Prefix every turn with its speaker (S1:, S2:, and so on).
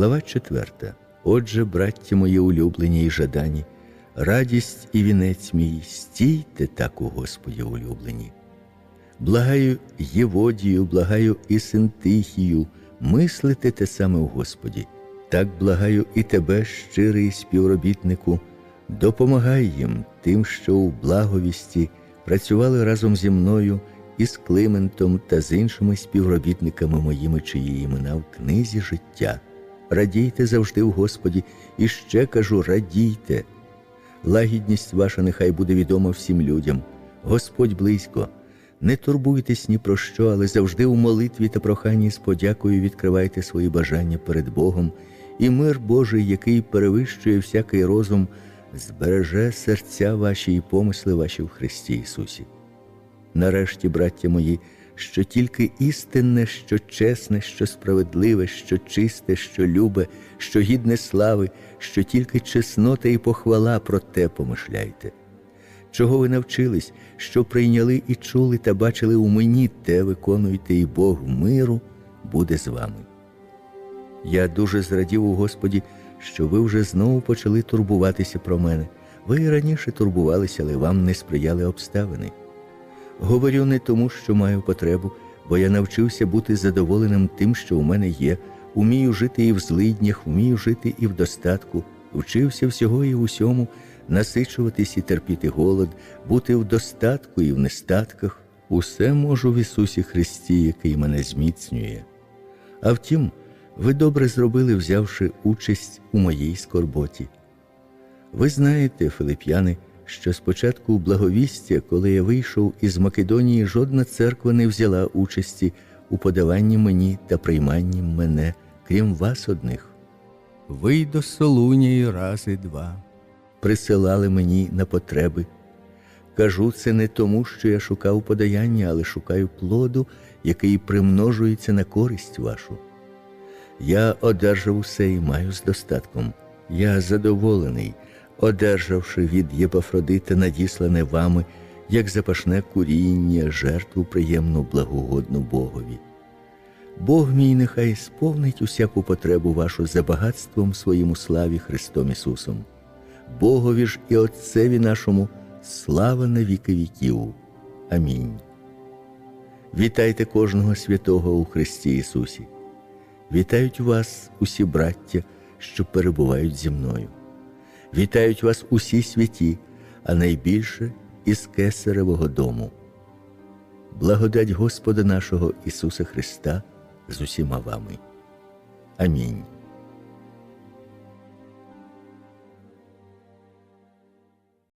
S1: Глава 4. Отже, браття мої улюблені і жадані, радість і вінець мій, стійте так у Господі улюблені. Благаю Єводію, благаю і Синтихію, мислите те саме у Господі. Так благаю і тебе, щирий співробітнику, допомагай їм тим, що у благовісті працювали разом зі мною із Климентом та з іншими співробітниками моїми, чиї імена в книзі життя. Радійте завжди в Господі, і ще кажу: радійте. Лагідність ваша нехай буде відома всім людям. Господь близько. Не турбуйтесь ні про що, але завжди у молитві та проханні з подякою відкривайте свої бажання перед Богом, і мир Божий, який перевищує всякий розум, збереже серця ваші і помисли ваші в Христі Ісусі. Нарешті, браття мої, що тільки істинне, що чесне, що справедливе, що чисте, що любе, що гідне слави, що тільки чеснота і похвала про те помишляйте. Чого ви навчились, що прийняли і чули та бачили у мені, те виконуйте, і Бог миру буде з вами. Я дуже зрадів у Господі, що ви вже знову почали турбуватися про мене. Ви і раніше турбувалися, але вам не сприяли обставини. Говорю не тому, що маю потребу, бо я навчився бути задоволеним тим, що у мене є, умію жити і в злиднях, вмію жити і в достатку, вчився всього і усьому, насичуватись і терпіти голод, бути в достатку і в нестатках. Усе можу в Ісусі Христі, який мене зміцнює. А втім, ви добре зробили, взявши участь у моїй скорботі. Ви знаєте, Филип'яни, що спочатку у благовістя, коли я вийшов із Македонії, жодна церква не взяла участі у подаванні мені та прийманні мене, крім вас одних. Ви до Солунії рази два присилали мені на потреби. Кажу це не тому, що я шукав подаяння, але шукаю плоду, який примножується на користь вашу. Я одержав усе і маю з достатком. Я задоволений, одержавши від Єпафродита надіслане вами, як запашне куріння, жертву приємну, благогодну Богові. Бог мій нехай сповнить усяку потребу вашу за багатством своїм славі Христом Ісусом. Богові ж і Отцеві нашому слава на віки віків. Амінь. Вітайте кожного святого у Христі Ісусі. Вітають вас усі браття, що перебувають зі мною. Вітають вас усі святі, а найбільше із Кесаревого дому. Благодать Господа нашого Ісуса Христа з усіма вами. Амінь.